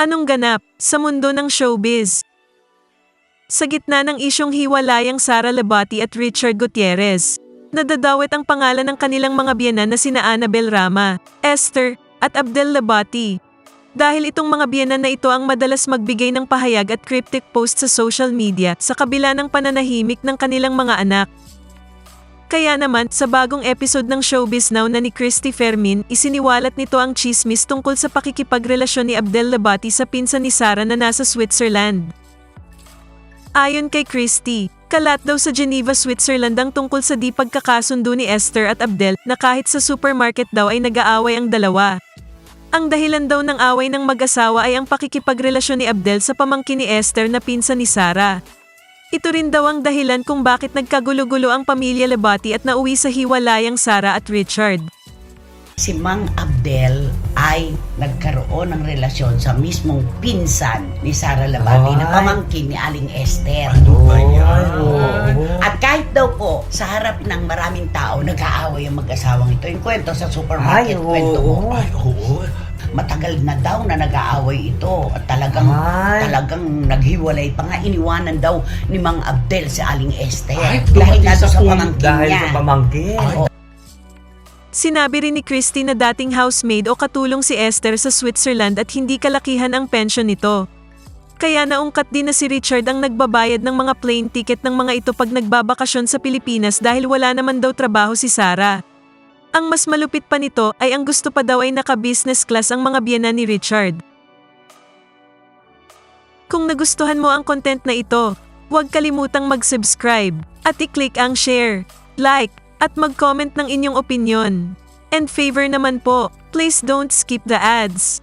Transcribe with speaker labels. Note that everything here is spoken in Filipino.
Speaker 1: Anong ganap sa mundo ng showbiz? Sa gitna ng isyong hiwalayang Sara Labati at Richard Gutierrez, nadadawit ang pangalan ng kanilang mga biyenan na sina Annabel Rama, Esther, at Abdel Labati. Dahil itong mga biyenan na ito ang madalas magbigay ng pahayag at cryptic post sa social media sa kabila ng pananahimik ng kanilang mga anak. Kaya naman, sa bagong episode ng Showbiz Now na ni Christy Fermin, isiniwalat nito ang chismis tungkol sa pakikipagrelasyon ni Abdel Labati sa pinsan ni Sara na nasa Switzerland. Ayon kay Christy, kalat daw sa Geneva, Switzerland ang tungkol sa di pagkakasundo ni Esther at Abdel na kahit sa supermarket daw ay nag-aaway ang dalawa. Ang dahilan daw ng away ng mag-asawa ay ang pakikipagrelasyon ni Abdel sa pamangkin ni Esther na pinsan ni Sara. Ito rin daw ang dahilan kung bakit nagkagulo-gulo ang pamilya Labati at nauwi sa hiwalayang Sara at Richard.
Speaker 2: Si Mang Abdel ay nagkaroon ng relasyon sa mismong pinsan ni Sara Labati na pamangkin ni Aling Esther.
Speaker 3: Ano ba yan?
Speaker 2: At kahit daw po, sa harap ng maraming tao, nag-aaway ang mag-asawang ito. Yung kwento sa supermarket,
Speaker 3: Ay, oo.
Speaker 2: kwento mo.
Speaker 3: Ay, oo.
Speaker 2: Matagal na daw na nag-aaway ito. At talagang,
Speaker 3: Ay.
Speaker 2: talagang naghiwalay pa nga. Iniwanan daw ni Mang Abdel si Aling Esther.
Speaker 3: Ay,
Speaker 2: dahil na
Speaker 3: sa
Speaker 2: sa pamangkin
Speaker 3: Dahil
Speaker 2: niya.
Speaker 3: sa pamangkin.
Speaker 2: Ay,
Speaker 1: Sinabi rin ni Christy na dating housemaid o katulong si Esther sa Switzerland at hindi kalakihan ang pensyon nito. Kaya naungkat din na si Richard ang nagbabayad ng mga plane ticket ng mga ito pag nagbabakasyon sa Pilipinas dahil wala naman daw trabaho si Sarah. Ang mas malupit pa nito ay ang gusto pa daw ay naka-business class ang mga biyana ni Richard. Kung nagustuhan mo ang content na ito, huwag kalimutang mag-subscribe at i-click ang share, like, at mag-comment ng inyong opinion. And favor naman po, please don't skip the ads.